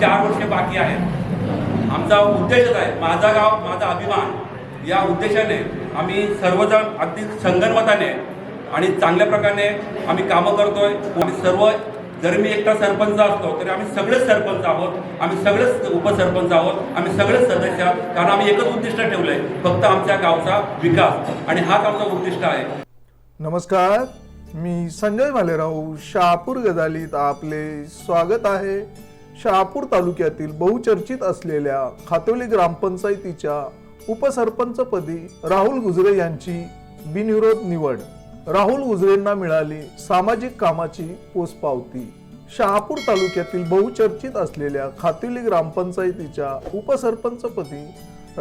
चार वर्ष बाकी आहेत. आमचा उद्देशच आहे माझा गाव माझा अभिमान. या उद्देशाने आम्ही सर्वजण अगदी संगनमताने आणि चांगल्या प्रकारे आम्ही कामं करतोय. आम्ही सर्व जरी मी एकटा सरपंच असतो तरी आम्ही सगळेच सरपंच आहोत. आम्ही सगळेच उपसरपंच आहोत. आम्ही सगळेच सदस्य आहोत. कारण आम्ही एकच उद्दिष्ट ठेवलंय फक्त आमच्या गावचा विकास. आणि हाच आमचा उद्दिष्ट आहे. नमस्कार. मी संजय भालेराव शहापूर गदालीत आपले स्वागत आहे. शहापूर तालुक्यातील बहुचर्चित असलेल्या खातोली ग्रामपंचायतीच्या उपसरपंचपदी राहुल गुजरे यांची बिनविरोध निवड. राहुल गुजरेंना मिळाली सामाजिक कामाची पोचपावती. शहापूर तालुक्यातील बहुचर्चित असलेल्या खातोली ग्रामपंचायतीच्या उपसरपंचपदी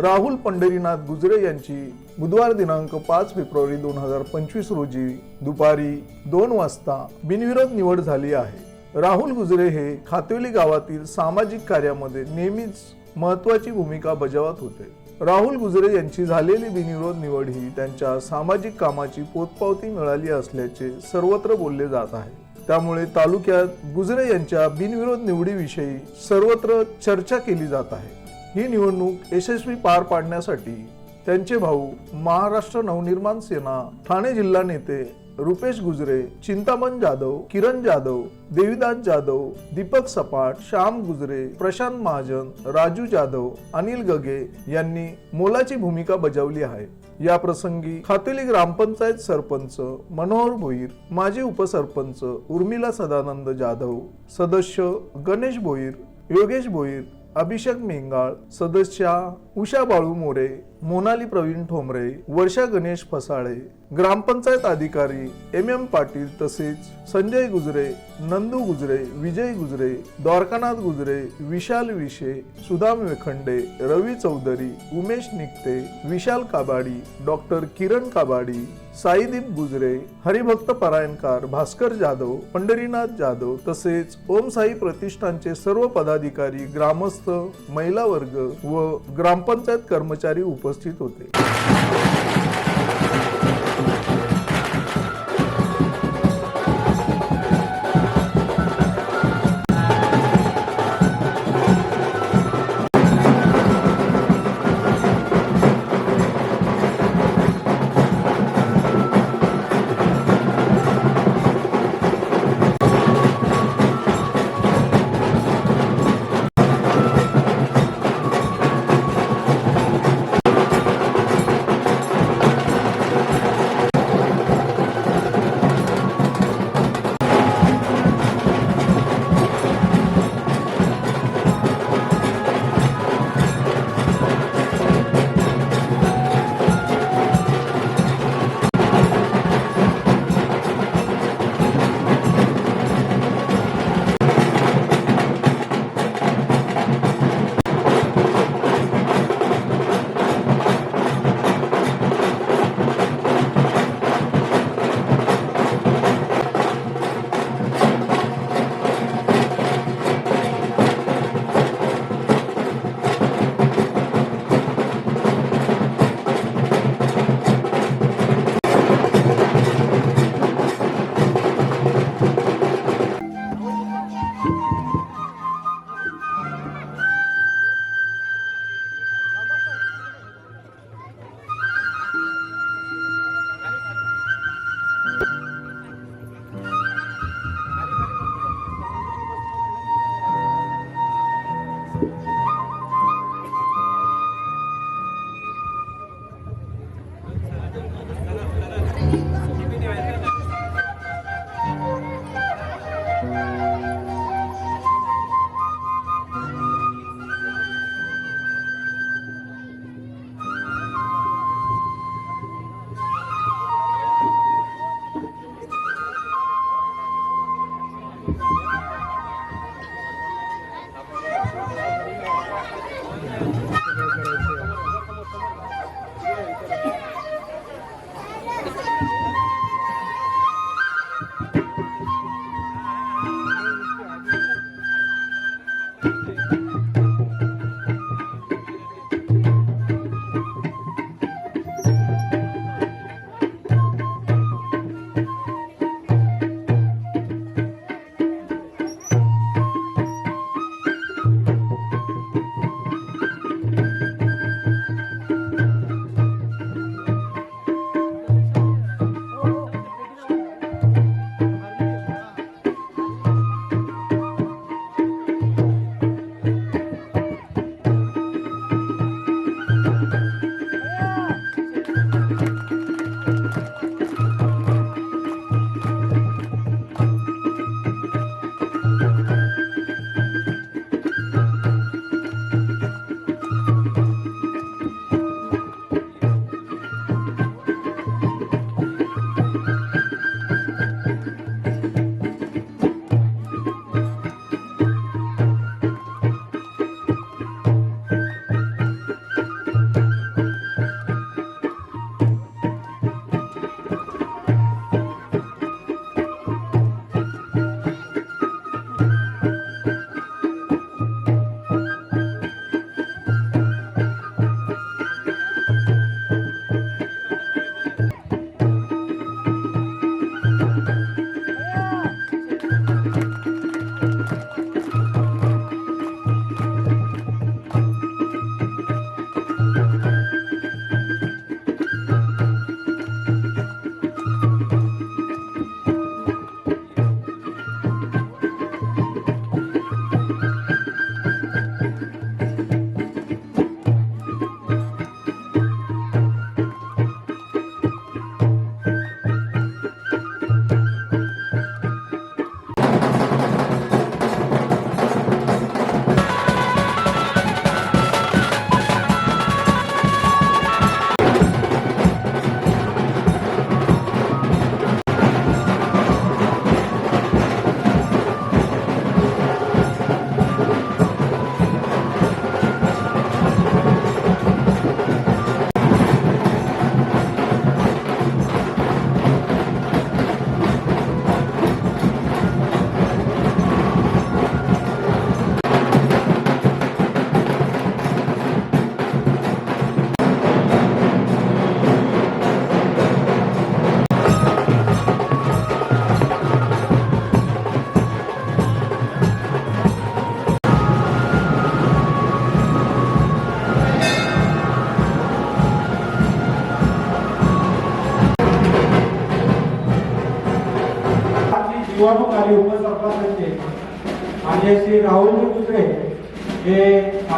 राहुल पंढरीनाथ गुजरे यांची बुधवार दिनांक पाच फेब्रुवारी दोन हजार पंचवीस रोजी दुपारी दोन वाजता बिनविरोध निवड झाली आहे. राहुल गुजरे हे खातोली गावातील सामाजिक कार्यामध्ये नेहमीच महत्वाची भूमिका बजावत होते. राहुल गुजरे यांची झालेली बिनविरोध निवड ही त्यांच्या सामाजिक कामाची पोतपावती मिळाली असल्याचे सर्वत्र बोलले जात आहे. त्यामुळे तालुक्यात गुजरे यांच्या बिनविरोध निवडीविषयी सर्वत्र चर्चा केली जात आहे. ही निवडणूक यशस्वी पार पाडण्यासाठी त्यांचे भाऊ महाराष्ट्र नवनिर्माण सेना ठाणे जिल्हा नेते रुपेश गुजरे चिंतामण जाधव किरण जाधव देवीदास जाधव दीपक सपाट श्याम गुजरे प्रशांत महाजन राजू जाधव अनिल गगे यांनी मोलाची भूमिका बजावली आहे. या प्रसंगी खातेली ग्रामपंचायत सरपंच मनोहर भोईर माजी उपसरपंच उर्मिला सदानंद जाधव सदस्य गणेश भोईर योगेश भोईर अभिषेक मेंगाळ सदस्या उषा बाळू मोरे मोनाली प्रवीण ठोंबरे वर्षा गणेश फसाळे ग्रामपंचायत अधिकारी एम एम पाटील तसेच संजय गुजरे नंदू गुजरे विजय गुजरे द्वारकानाथ गुजरे विशाल विशे सुदाम वेखंडे रवी चौधरी उमेश निकते विशाल काबाडी डॉक्टर किरण काबाडी साईदीप गुजरे हरिभक्त परायणकार भास्कर जाधव पंढरीनाथ जाधव तसेच ओमसाई प्रतिष्ठानचे सर्व पदाधिकारी ग्रामस्थ महिला वर्ग व ग्रामपंचायत कर्मचारी उपस्थित होते.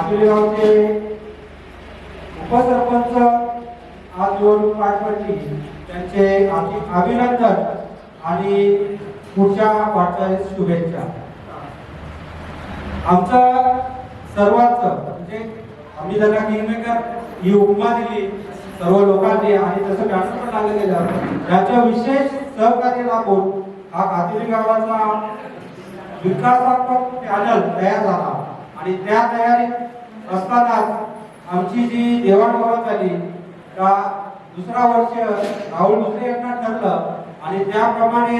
हे होते गावचे उपसरपंच आज निवडणूक पार पडली त्यांचे अभिनंदन आणि पुढच्या वाटचालीस शुभेच्छा. आमचं सर्वांचं म्हणजे आम्ही त्यांना किंगमेकर ही उपमा दिली सर्व लोकांनी आणि तसं बॅनर पण लागलं गेलं याचं विशेष सहकार्य लाभून हा कातुली गावाचा विकासात्मक पॅनल तयार झाला. आणि त्या तयारीत असतानाच आमची जी देवाणघेवाण झाली का दुसरा वर्ष राहुल दुसरे यांना ठरलं आणि त्याप्रमाणे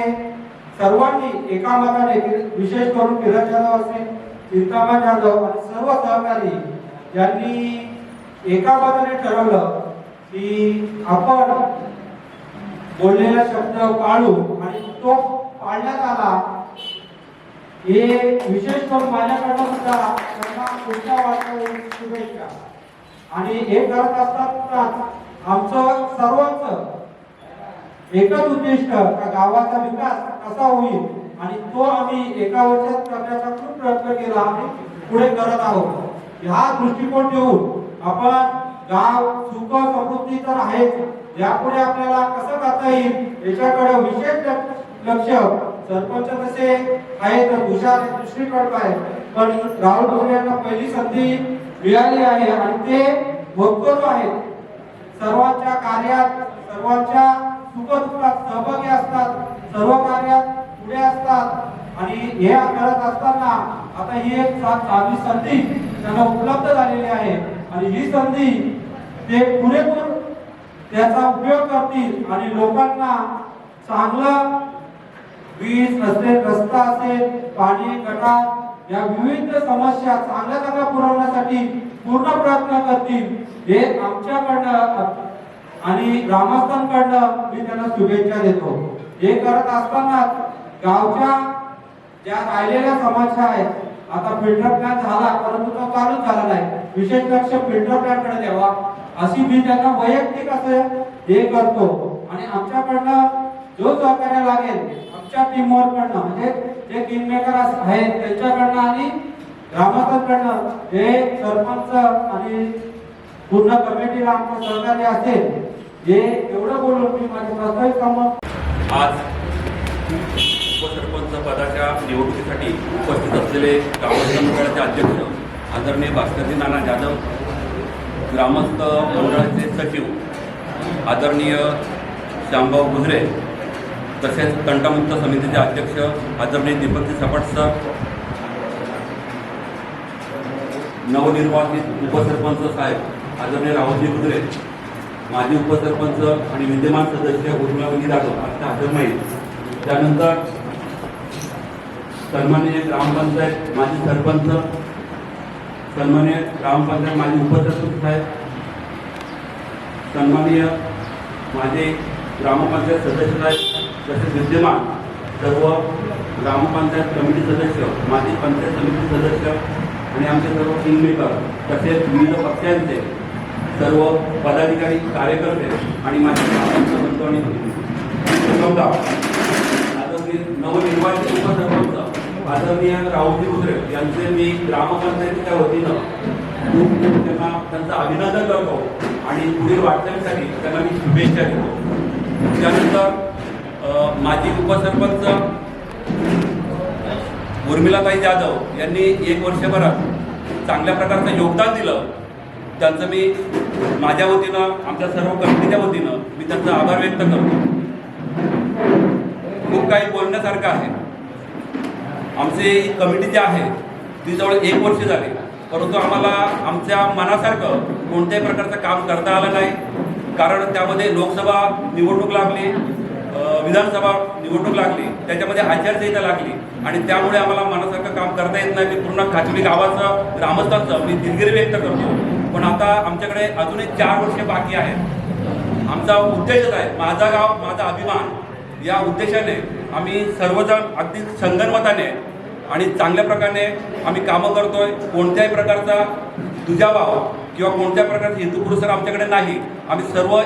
सर्वांनी एका मताने विशेष करून किरण जाधव असेल चिंतामण जाधव आणि सर्व सहकारी यांनी एका मताने ठरवलं की आपण बोललेला शब्द पाळू आणि तो पाळण्यात आला हे विशेष करून माझ्याकडनं सुद्धा त्यांना पुढच्या वाटचालीस शुभेच्छा. आणि हे करत असताना आमचं सर्वांचं एकच उद्दिष्ट का गावाचा विकास कसा होईल? आणि तो आम्ही एका वर्षात करण्याचा खूप प्रयत्न केला आणि पुढे करत आहोत. हा दृष्टिकोन ठेवून आपण गाव सुख समृद्धी तर आहेच. यापुढे आपल्याला कसं करता येईल याच्याकडे विशेष लक्ष सरपंच तसे आहेत हुशार आहेत, दुसरीकडे आहे पण राहुल भोसले यांना पहिली संधी मिळाली आहे आणि ते भक्तच आहेत. सर्वांच्या कार्यात सर्वांच्या सुखदुःखात सहभागी असतात सर्व कार्यात पुढे असतात. आणि हे करत असताना आता ही एक चांगली संधी त्यांना उपलब्ध झालेली आहे. आणि ही संधी ते पुरेपूर त्याचा उपयोग करतील आणि लोकांना चांगलं वीज असेल रस्ता असेल पाणी गटार या विविध समस्या चांगल्या चांगल्या पुरवण्यासाठी पूर्ण प्रयत्न करतील. हे आमच्याकडनं आणि ग्रामस्थांकडनं मी त्यांना शुभेच्छा देतो. हे करत असताना गावच्या ज्या राहिलेल्या समस्या आहेत आता फिल्टर प्लॅन झाला परंतु तो चालूच झाला नाही. विशेष लक्ष फिल्टर प्लॅनकडे द्यावा. अशी मी त्यांना वैयक्तिक असं हे करतो. आणि आमच्याकडनं जो सहकार्य लागेल आमच्या टीमवर कडनं म्हणजे जे किंग मेकर आहेत त्यांच्याकडनं आणि ग्रामस्थांकडनं हे सरपंच आणि पूर्ण कमिटीला आमचं सहकार्य असेल हे एवढं बोलून मी माझे प्रस्तावित काम आज उपसरपंच पदाच्या निवडणुकीसाठी उपस्थित असलेले ग्रामस्थ मंडळाचे अध्यक्ष आदरणीय भास्करजी नाना जाधव ग्रामस्थ मंडळाचे सचिव आदरणीय श्यामभाऊ गुजरे तसेच तंटामुक्त समितीचे अध्यक्ष आदरणीय दीपकजी सपट सर नवनिर्वाचित उपसरपंच साहेब आदरणीय राहुलजी गुजरे माजी उपसरपंच आणि विद्यमान सदस्य उर्मिलावंगी जाधव आता हजर नाही त्यानंतर सन्माननीय ग्रामपंचायत माजी सरपंच सन्माननीय ग्रामपंचायत माजी उपसरपंच साहेब सन्माननीय माझे ग्रामपंचायत सदस्य साहेब तसेच विद्यमान सर्व ग्रामपंचायत कमिटी सदस्य माजी पंचायत समिती सदस्य आणि आमचे सर्व किंगमेकर तसेच विविध पक्षांचे सर्व पदाधिकारी कार्यकर्ते आणि माझे ग्रामपंचायत आणि भगिनी. आदरणीय नवनिर्वाचित उपसरपंच आदरणीय राहुलजी उद्रे यांचे मी ग्रामपंचायतीच्या वतीनं खूप खूप त्यांना त्यांचं अभिनंदन करतो आणि पुढील वाटचालीसाठी त्यांना मी शुभेच्छा देतो त्यानंतर माजी उपसरपंच उर्मिलाताई जाधव यांनी एक वर्षभरात चांगल्या प्रकारचं योगदान दिलं. त्यांचं मी माझ्या वतीनं आमच्या सर्व कमिटीच्या वतीनं मी त्यांचा आभार व्यक्त करतो. खूप काही बोलण्यासारखं आहे. आमची कमिटी जी आहे ती जवळ एक वर्ष झाली. परंतु आम्हाला आमच्या मनासारखं कोणत्याही प्रकारचं काम करता आलं नाही. कारण त्यामध्ये लोकसभा निवडणूक लागली. विधानसभा निवडणूक लागली त्याच्यामध्ये आचारसंहिता लागली आणि त्यामुळे आम्हाला मनासारखं काम करता येत नाही. मी पूर्ण खाजगी गावाचं ग्रामस्थांचं मी दिलगिरी व्यक्त करतो. पण आता आमच्याकडे अजून एक चार वर्षे बाकी आहेत. आमचा उद्देशच आहे माझा गाव माझा अभिमान या उद्देशाने आम्ही सर्वजण अगदी संगणमताने आणि चांगल्या प्रकारे आम्ही कामं करतोय. कोणत्याही प्रकारचा दुजाभाव किंवा कोणत्या प्रकारचा पुरुष आमच्याकडे नाही. आम्ही सर्व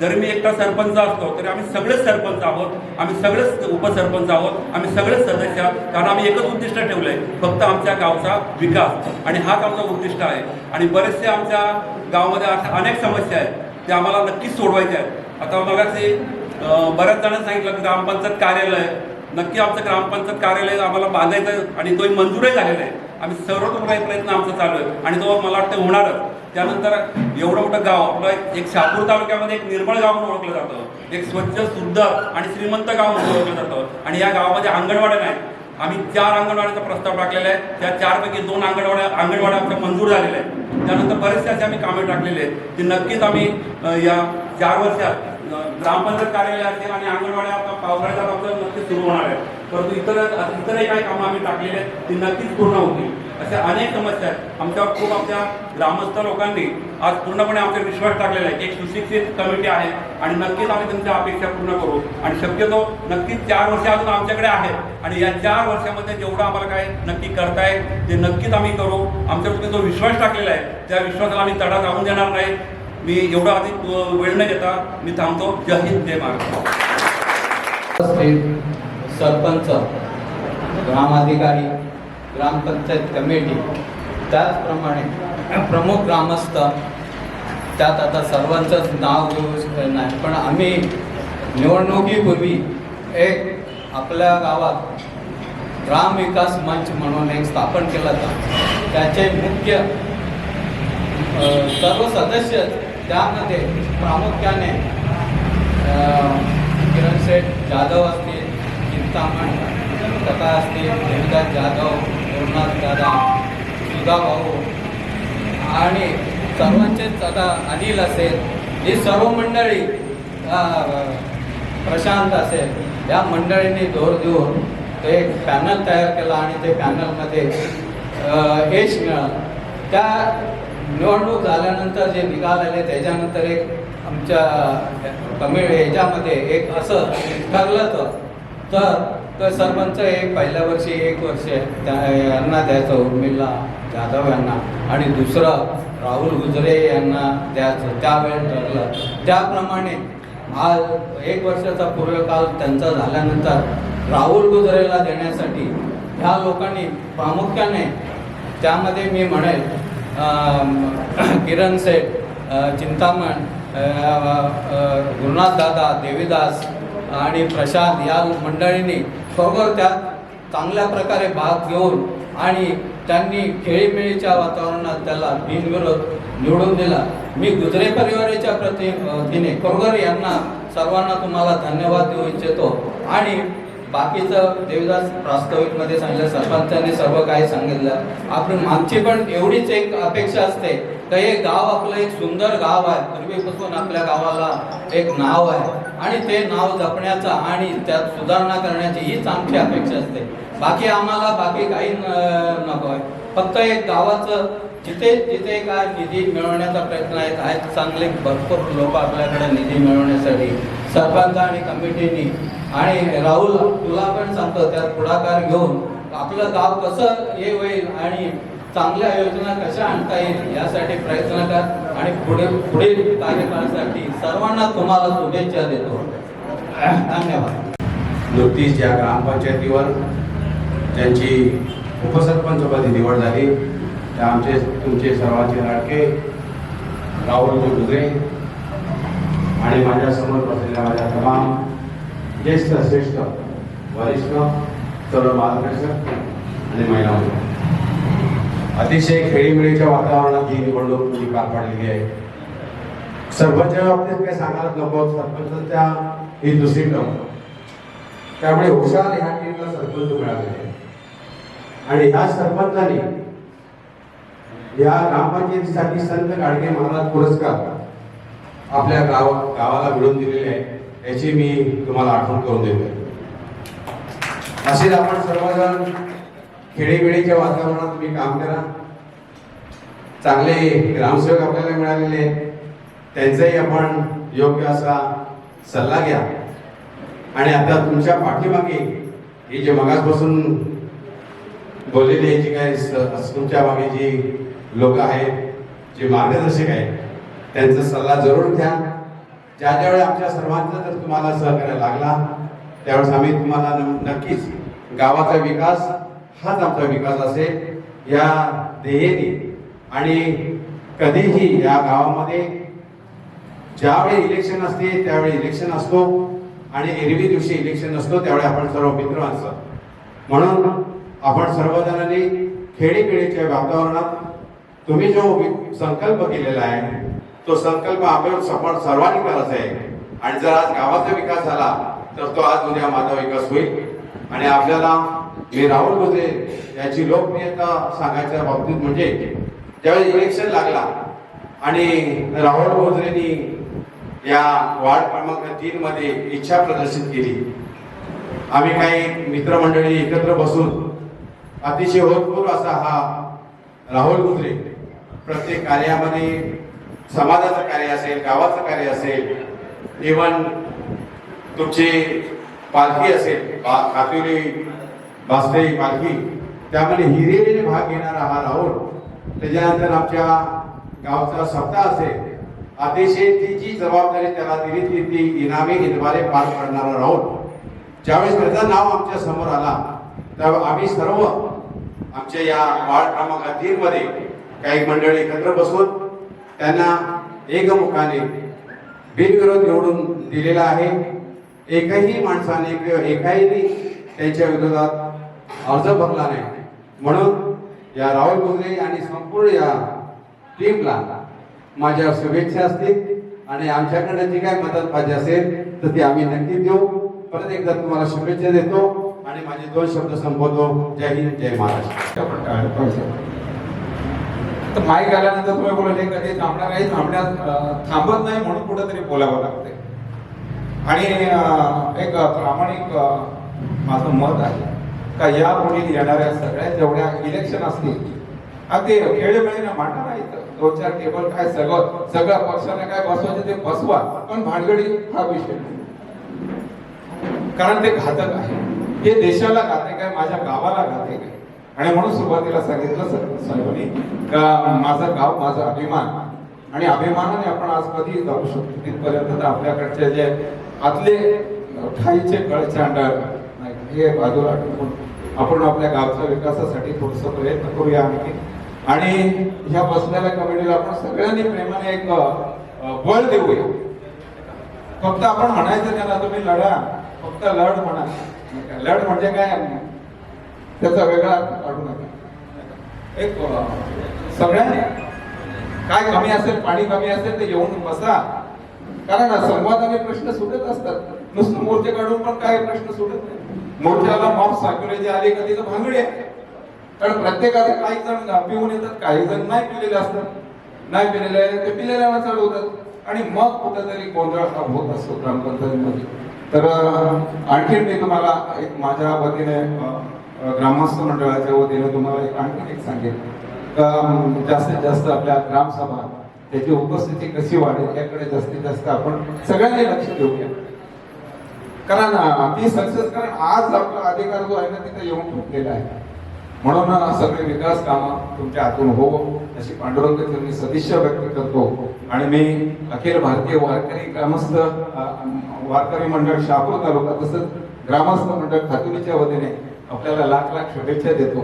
जरी मी एकटा सरपंच असतो तरी आम्ही सगळेच सरपंच आहोत आम्ही सगळेच उपसरपंच आहोत आम्ही सगळेच सदस्य आहोत कारण आम्ही एकच उद्दिष्ट ठेवलं आहे फक्त आमच्या गावचा विकास. आणि हाच आमचा उद्दिष्ट आहे. आणि बरेचसे आमच्या गावामध्ये अशा अनेक समस्या आहेत त्या आम्हाला नक्कीच सोडवायच्या आहेत. आता मगाशी बऱ्याच जणांनी सांगितलं की ग्रामपंचायत कार्यालय नक्की आमचं ग्रामपंचायत कार्यालय आम्हाला बांधायचं आणि तोही मंजूरही झालेला आहे. आम्ही सर्वतोपरी प्रयत्न आमचा चालू आहे. आणि तो मला वाटतं होणारच. त्यानंतर एवढं मोठं गाव आपलं एक- शहापूर तालुक्यामध्ये एक निर्मळ गाव म्हणून ओळखलं जातं. एक स्वच्छ सुंदर आणि श्रीमंत गाव म्हणून ओळखलं जातं. आणि या गावामध्ये अंगणवाड्या नाही आम्ही चार अंगणवाड्याचा प्रस्ताव टाकलेला आहे. त्या चारपैकी दोन अंगणवाड्या अंगणवाड्या आमच्या मंजूर झालेल्या आहेत त्यानंतर बरेचसे असे आम्ही कामे टाकलेले आहेत. ते नक्कीच आम्ही या चार वर्षात ग्रामपंचायत कार्यालय असतील आणि अंगणवाड्या आता पावसाळ्यात आमचं नक्कीच सुरू होणार आहे परंतु इतर इतरही काही कामं आम्ही टाकलेली आहेत. ती नक्कीच पूर्ण होतील. अशा अनेक समस्या आहेत. आमच्यावर खूप आमच्या ग्रामस्थ लोकांनी आज पूर्णपणे आमचा विश्वास टाकलेला आहे की एक सुशिक्षित कमिटी आहे आणि नक्कीच आम्ही तुमच्या अपेक्षा पूर्ण करू. आणि शक्यतो नक्कीच चार वर्ष अजून आमच्याकडे आहेत. आणि या चार वर्षामध्ये जेवढं आम्हाला काय नक्की करताय ते नक्कीच आम्ही करू. आमच्यावर तुम्ही जो विश्वास टाकलेला आहे त्या विश्वासाला आम्ही तडा जाऊन देणार नाही. मी एवढा अधिक वेळ न घेता मी थांबतो. जय हिंद जय महाराष्ट्र. सरपंच ग्रामाधिकारी ग्रामपंचायत कमिटी. त्याचप्रमाणे प्रमुख ग्रामस्थ त्यात आता सर्वांचंच नाव घेऊ नाही पण आम्ही निवडणुकीपूर्वी एक आपल्या गावात ग्राम विकास मंच म्हणून एक स्थापन केला होता. त्याचे मुख्य सर्व सदस्य त्यामध्ये प्रामुख्याने किरण शेठ जाधव असतील चिंतामण कथा असतील देवदास जाधव गुरुनाथ दादा सुधा भाऊ आणि सर्वांचेच आता अनिल असेल ही सर्व मंडळी प्रशांत असेल या मंडळींनी जोर देऊन एक पॅनल तयार केला आणि ते पॅनलमध्ये यश मिळालं. त्या निवडणूक झाल्यानंतर जे निकाल आले त्याच्यानंतर एक आमच्या कमी ह्याच्यामध्ये एक असं ठरलं तर तर सरपंच एक पहिल्या वर्षी एक वर्ष त्या यांना द्यायचं उर्मिला जाधव यांना. आणि दुसरं राहुल गुजरे यांना द्यायचं. त्यावेळेस ठरलं. त्याप्रमाणे आज एक वर्षाचा पूर्वकाल त्यांचा झाल्यानंतर राहुल गुजरेला देण्यासाठी ह्या लोकांनी प्रामुख्याने त्यामध्ये मी म्हणेल किरण सेठ चिंतामण गुरुनाथ दादा देवीदास आणि प्रशांत या मंडळींनी खरोखर त्यात चांगल्या प्रकारे भाग घेऊन आणि त्यांनी खेळीमेळीच्या वातावरणात त्याला बिनविरोध निवडून दिला. मी गुजरे परिवाराच्या प्रति खरोखर यांना सर्वांना तुम्हाला धन्यवाद देऊ इच्छितो. आणि बाकीचं देवदास प्रास्ताविकमध्ये सांगितलं सरपंचांनी सर्व काही सांगितलं. आपण मागची पण एवढीच एक अपेक्षा असते तर हे गाव आपलं एक सुंदर गाव आहे. पूर्वीपासून आपल्या गावाला एक नाव आहे. आणि ते नाव जपण्याचा आणि त्यात सुधारणा करण्याची हीच आमची अपेक्षा असते. बाकी आम्हाला बाकी काही नको आहे. फक्त एक गावाचं जिथे जिथे काय निधी मिळवण्याचा प्रयत्न आहे आहेत चांगले भरपूर लोक आपल्याकडे निधी मिळवण्यासाठी. सरपंच आणि कमिटीनी आणि राहुल तुला पण सांगतो त्यात पुढाकार घेऊन आपलं गाव कसं हे होईल आणि चांगल्या योजना कशा आणता येईल यासाठी प्रयत्न कर आणि पुढे पुढे कार्यक्रमासाठी सर्वांना तुम्हाला शुभेच्छा देतो. धन्यवाद. नुकतीच या ग्रामपंचायतीवर त्यांची उपसरपंचपदी निवड झाली त्या आमचे तुमचे सर्वांचे लाडके राहुल गुजरे आणि माझ्यासमोर बसलेल्या माझ्या तमाम ज्येष्ठ श्रेष्ठ वरिष्ठ सर्व मार्गदर्शक आणि महिला अतिशय खेळीमेळीच्या वातावरणात ही निवडणूक तुम्ही पार पाडलेली आहे. सरपंचच्या बाबतीत काही सांगायला नको. सरपंचाच्या ही दुसरी टर्म. त्यामुळे हुशार ह्या टीमला सरपंच मिळालेले आणि ह्या सरपंचांनी या ग्रामपंचायतीसाठी संत गाडगे महाराज पुरस्कार आपल्या गाव गावाला मिळून दिलेले आहे याची मी तुम्हाला आठवण करून देतो असेच आपण सर्वजण खेळीमेळीच्या वातावरणात तुम्ही काम करा. चांगले ग्रामसेवक आपल्याला मिळालेले आहेत. त्यांचाही आपण योग्य असा सल्ला घ्या. आणि आता तुमच्या पाठीमागे ही जे मगासपासून बोललेली आहे जी काय स- तुमच्या मागे जी लोक आहेत जे मार्गदर्शक आहेत त्यांचा सल्ला जरूर घ्या. ज्या ज्यावेळी आमच्या सर्वांचा जर तुम्हाला सहकार्य लागला त्यावेळेस आम्ही तुम्हाला न- नक्कीच गावाचा विकास हाच आमचा विकास असेल या देहेने. आणि कधीही या गावामध्ये ज्यावेळी इलेक्शन असते त्यावेळी इलेक्शन असतो. आणि एरवी दिवशी इलेक्शन असतो त्यावेळी आपण सर्व मित्र असतात म्हणून आपण सर्वजणांनी खेडीपिढीच्या वातावरणात तुम्ही जो वि- संकल्प केलेला आहे तो संकल्प आपण सफळ सर्वांनी करायचा आहे. आणि जर आज गावाचा विकास झाला तर तो आज उद्या माझा विकास होईल. आणि आपल्याला मी राहुल गोजे याची लोकप्रियता सांगायच्या बाबतीत म्हणजे ज्यावेळी इलेक्शन लागला आणि राहुल भोजरेंनी या वार्ड क्रमांक तीन मध्ये इच्छा प्रदर्शित केली. आम्ही काही मित्रमंडळी एकत्र बसून अतिशय होतपूर्व असा हा राहुल गुजरे प्रत्येक कार्यामध्ये समाजाचं कार्य असेल गावाचं कार्य असेल इवन तुमची पालखी असेल बा- खातुली बासरी पालखी. त्यामध्ये हिरेने भाग घेणारा हा राहुल त्याच्यानंतर आमच्या गावचा सप्ताह असेल. अतिशय तिची जबाबदारी त्याला दिली ती ती इनामी इनवारे पार पाडणारा राहुल ज्यावेळेस त्याचं नाव आमच्यासमोर आला तेव्हा आम्ही सर्व आमच्या या वार्ड क्रमांक तीन मध्ये काही मंडळी एकत्र बसून त्यांना एकमुखाने बिनविरोध निवडून दिलेला आहे. एकही माणसाने किंवा एकाही त्यांच्या विरोधात अर्ज भरला नाही. म्हणून या राहुल गुजरे आणि संपूर्ण या टीमला माझ्या शुभेच्छा असतील आणि आमच्याकडे जी काय मदत पाहिजे असेल तर ती आम्ही नक्की देऊ. परत एकदा तुम्हाला शुभेच्छा देतो आणि माझे दोन शब्द संबोधतो जय हिंद जय महाराष्ट्र. तर माईक आल्यानंतर तुम्ही बोलले कधी थांबणार नाही थांबण्यात थांबत नाही म्हणून कुठेतरी बोलावं लागते आणि एक प्रामाणिक माझं मत आहे. का या पुढील येणाऱ्या सगळ्या जेवढ्या इलेक्शन असतील अगदी खेळेमेळीने मांडणार नाही दोन चार टेबल काय सगळं सगळ्या पक्षाने काय बसवायचं ते बसवा पण भानगडी हा विषय नाही. कारण ते घातक आहे. हे देशाला घातक आहे माझ्या गावाला घातक आहे. आणि म्हणून सुरुवातीला सांगितलं सर साहेबांनी का माझं गाव माझा अभिमान आणि अभिमानाने आपण आज कधी जाऊ शकतो. तिथपर्यंत तर आपल्याकडचे जे आतले ठाईचे कळचांडर नाही हे बाजूला ठेवून आपण आपल्या गावच्या विकासासाठी थोडस प्रयत्न करूया आणखी. आणि ह्या बसलेल्या कमिटीला आपण सगळ्यांनी प्रेमाने एक बळ देऊया. फक्त आपण म्हणायचं त्यांना तुम्ही लढा. फक्त लढ म्हणा. लढ म्हणजे काय त्याचा वेगळा अर्थ काढू नका. एक सगळ्यांनी. काय कमी असेल पाणी कमी असेल ते येऊन बसा. कारण संवादाने प्रश्न सुटत असतात. नुसतं मोर्चे काढून पण काय प्रश्न सुटत नाही. मोठ्याला मॉब सायकोलॉजी आली आले का भांगडी आहे. कारण प्रत्येकाचे काही जण पिऊन येतात काही जण नाही पिलेले असतात. नाही पिलेले ते पिलेल्याला चढवतात आणि मग कुठेतरी गोंधळ हा होत असतो ग्रामपंचायतीमध्ये. तर आणखी आणखीन मी तुम्हाला एक माझ्या वतीने ग्रामस्थ मंडळाच्या वतीने तुम्हाला एक आणखी एक सांगेल का जास्तीत जास्त आपल्या ग्रामसभा त्याची उपस्थिती कशी वाढेल याकडे जास्तीत जास्त आपण सगळ्यांनी लक्ष देऊया. कारण ती सक्सेस कारण आज आपला अधिकार जो आहे ना तिथे येऊन ठोकलेला आहे. म्हणून सगळे विकास कामं तुमच्या हातून हो अशी पांडुरंग मी सदिच्छा व्यक्त करतो. आणि मी अखिल भारतीय वारकरी ग्रामस्थ वारकरी मंडळ शहापूर तालुका तसंच ग्रामस्थ मंडळ खातुलीच्या वतीने आपल्याला लाख लाख शुभेच्छा देतो.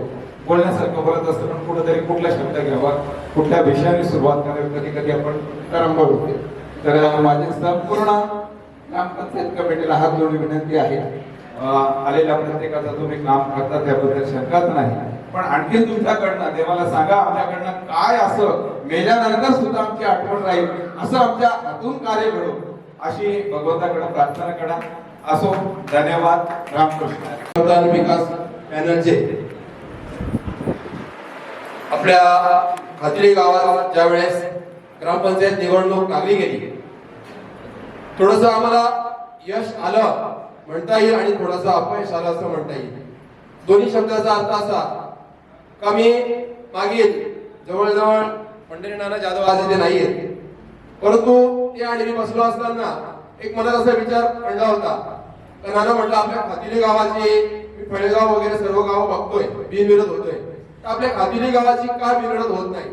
बोलण्यासारखं बोलत असतं पण कुठेतरी कुठला शब्द घ्यावा कुठल्या विषयाने सुरुवात करावी कधी कधी आपण तरंबळ होते. तर माझे संपूर्ण ग्रामपंचायत कमिटीला हात जोडून विनंती आहे. आलेल्या प्रत्येकाचा तुम्ही काम करता त्याबद्दल शंकाच नाही. पण आणखी तुमच्याकडनं देवाला सांगा आमच्याकडनं काय असं मेल्यानंतर सुद्धा आमची आठवण राहील असं आमच्या हातून कार्य घडो अशी भगवंताकडे प्रार्थना करा. असो धन्यवाद. रामकृष्ण. विकास पॅनलचे. आपल्या खात्री गावात ज्यावेळेस ग्रामपंचायत निवडणूक लागली गेली थोडस आम्हाला यश आलं म्हणता येईल आणि थोडस अपयश आलं असं म्हणता येईल. दोन्ही शब्दाचा अर्थ असा का मी मागील जवळजवळ पंढरी नाना जाधव आज इथे नाहीयेत परंतु ते आणि मी बसलो असताना एक मनात असा विचार पडला होता. तर नाना म्हटलं आपल्या खातिली गावाची मी फळेगाव वगैरे सर्व गाव बघतोय बिनविरोध होतोय. तर आपल्या खातिली गावाची का बिनविरोध होत नाही?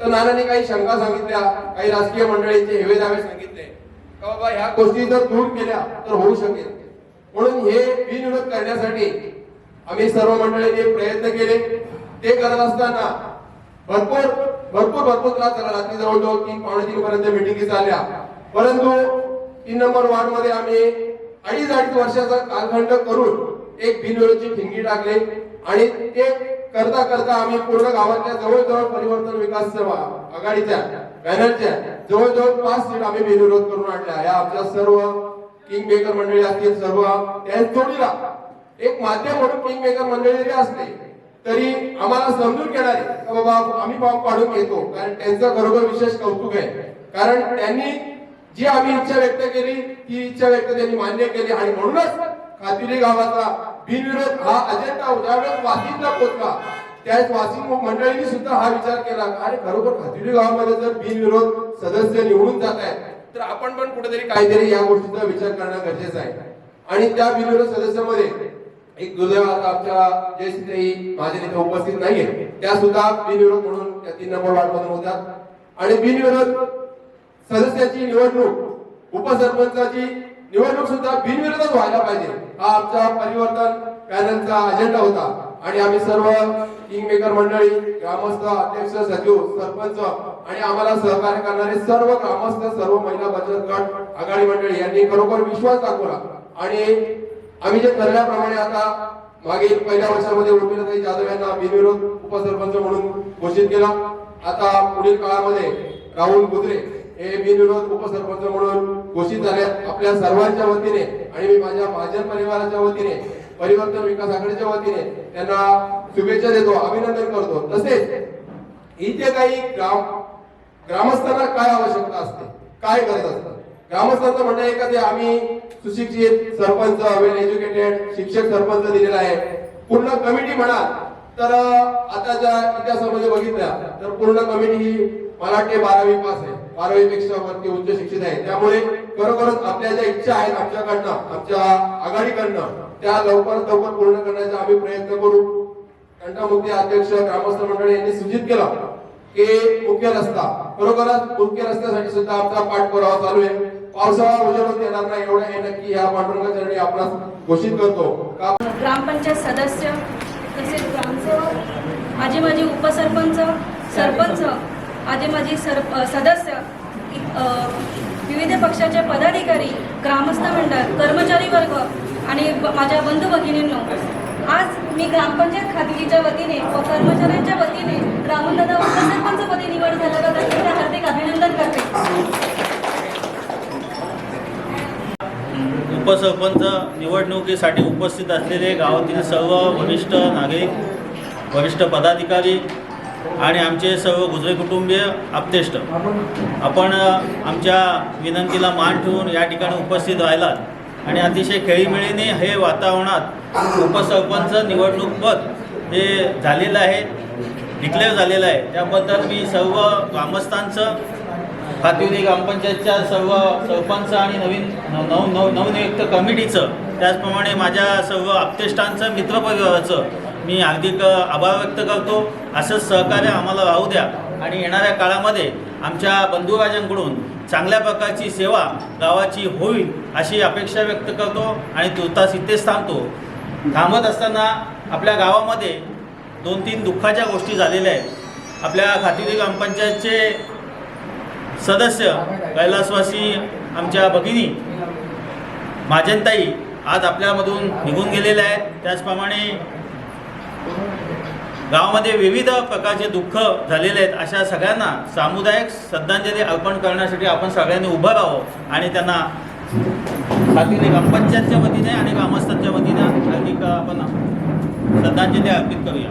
तर नानाने काही शंका सांगितल्या काही राजकीय मंडळींचे हेवे दावे सांगितले. बाबा ह्या गोष्टी जर दूर केल्या तर होऊ शकेल. म्हणून हे बिनविरोध करण्यासाठी आम्ही सर्व मंडळींनी प्रयत्न केले ते करत असताना भरपूर भरपूर भरपूर त्रास झाला. रात्री जवळजवळ तीन पावणे तीन पर्यंत मिटिंगी चालल्या. परंतु तीन नंबर वार्डमध्ये आम्ही अडीच अडीच वर्षाचा कालखंड करून एक बिनविरोधची ठिंगी टाकले आणि ते करता करता आम्ही पूर्ण गावातल्या जवळजवळ परिवर्तन विकास सेवा आघाडीच्या बॅनरच्या जवळजवळ पाच सीट आम्ही बिनविरोध करून आणल्या. या आमच्या सर्व किंग मेकर मंडळी असतील सर्व त्या जोडीला एक माध्यम म्हणून किंग मेकर मंडळी जरी असते तरी आम्हाला समजून घेणारे बाबा आम्ही फॉर्म काढून घेतो. कारण त्यांचं खरोखर विशेष कौतुक आहे. कारण त्यांनी जी आम्ही इच्छा व्यक्त केली ती इच्छा व्यक्त त्यांनी मान्य केली आणि म्हणूनच खातिरी गावाचा बिनविरोध हा अजेंडा ज्यावेळेस वाशिमला पोहोचला त्याच वाशिम मंडळींनी सुद्धा हा विचार केला. आणि खरोखर खातिरी गावामध्ये जर बिनविरोध सदस्य निवडून जात आहेत तर आपण पण कुठेतरी काहीतरी या गोष्टीचा विचार करणं गरजेचं आहे. आणि त्या बिनविरोध सदस्यामध्ये एक दुर्दैव आता आमच्या जयश्रीताई माझे नेते उपस्थित नाहीये. त्या सुद्धा बिनविरोध म्हणून त्या तीन नंबर वार्डमधून होत्या. आणि बिनविरोध सदस्याची निवडणूक उपसरपंचाची निवडणूक सुद्धा बिनविरोधच व्हायला पाहिजे. हा आमचा परिवर्तन पॅनलचा अजेंडा होता. आणि आम्ही सर्व किंग मेकर मंडळी ग्रामस्थ अध्यक्ष सचिव सरपंच आणि आम्हाला सहकार्य करणारे सर्व ग्रामस्थ सर्व महिला बचत गट आघाडी मंडळी यांनी खरोखर विश्वास दाखवला. आणि आम्ही जे ठरल्याप्रमाणे आता मागील पहिल्या वर्षामध्ये उर्मिलाताई जाधव यांना बिनविरोध उपसरपंच म्हणून घोषित केला. आता पुढील काळामध्ये राहुल गुजरे हे बिनविरोध उपसरपंच म्हणून घोषित झाले. आपल्या सर्वांच्या वतीने आणि मी माझ्या महाजन परिवाराच्या वतीने परिवर्तन विकास आघाडीच्या वतीने त्यांना शुभेच्छा देतो अभिनंदन करतो. तसेच इथे काही ग्राम ग्रामस्थांना काय आवश्यकता असते? काय गरज असतात ग्रामस्थांचं म्हणणं आहे का ते आम्ही सुशिक्षित सरपंच वेल एज्युकेटेड शिक्षक सरपंच दिलेला आहे. पूर्ण कमिटी म्हणा तर आताच्या इतिहासामध्ये बघितल्या तर पूर्ण कमिटी ही मला वाटते बारावी पास आहे. बारावी पेक्षा वरती उच्च शिक्षित आहे. त्यामुळे खरोखरच आपल्या ज्या इच्छा आहेत आमच्याकडनं आमच्या आघाडीकडनं त्या लवकरात लवकर पूर्ण करण्याचा आम्ही प्रयत्न करू. कंटामुक्ती अध्यक्ष ग्रामस्थ मंडळ यांनी सूचित केलं की मुख्य रस्ता खरोखरच मुख्य रस्त्यासाठी सुद्धा आमचा पाठपुरावा चालू आहे. पावसाळा उजेडून येणार नाही एवढं हे नक्की या पांडुरंगाचरणी आपण घोषित करतो. ग्रामपंचायत सदस्य तसेच ग्रामसेवक माझे माझे उपसरपंच सरपंच माझे माझे सर सदस्य विविध पक्षाचे पदाधिकारी ग्रामस्थ मंडळ कर्मचारी वर्ग आणि माझ्या बंधू भगिनींनो आज मी ग्रामपंचायत खातिरीच्या वतीने व कर्मचाऱ्यांच्या वतीने राहुलदादा उपसरपंच पदी निवड झाल्याबद्दल त्यांचे हार्दिक अभिनंदन करते. उपसरपंच निवडणुकीसाठी उपस्थित असलेले गावातील सर्व वरिष्ठ नागरिक वरिष्ठ पदाधिकारी आणि आमचे सर्व गुजरे कुटुंबीय आपतेष्ट आपण आमच्या विनंतीला मान ठेवून या ठिकाणी उपस्थित राहिलात आणि अतिशय खेळीमेळीने हे वातावरणात उपसरपंच निवडणूक पद हे झालेलं आहे डिक्लेअर झालेलं आहे. त्याबद्दल मी सर्व ग्रामस्थांचं खातिवली ग्रामपंचायतच्या सर्व सरपंच आणि नवीन नव नव नव नवनियुक्त कमिटीचं त्याचप्रमाणे माझ्या सर्व आपतेष्टांचं मित्रपरिवाराचं मी हार्दिक आभार व्यक्त करतो. असंच सहकार्य आम्हाला राहू द्या. आणि येणाऱ्या काळामध्ये आमच्या बंधुराजांकडून चांगल्या प्रकारची सेवा गावाची होईल अशी अपेक्षा व्यक्त करतो आणि तुर्तास इथेच थांबतो. थांबत असताना आपल्या गावामध्ये दोन तीन दुःखाच्या गोष्टी झालेल्या आहेत. आपल्या खातिरी ग्रामपंचायतचे सदस्य कैलासवासी आमच्या भगिनी महाजनताई आज आपल्यामधून निघून गेलेल्या आहेत. त्याचप्रमाणे गावामध्ये विविध प्रकारचे दुःख झालेले आहेत. अशा सगळ्यांना सामुदायिक श्रद्धांजली अर्पण करण्यासाठी आपण सगळ्यांनी उभं राहावं आणि त्यांना साथीने ग्रामपंचायतच्या वतीने आणि ग्रामस्थांच्या वतीने अधिक आपण श्रद्धांजली अर्पित करूया.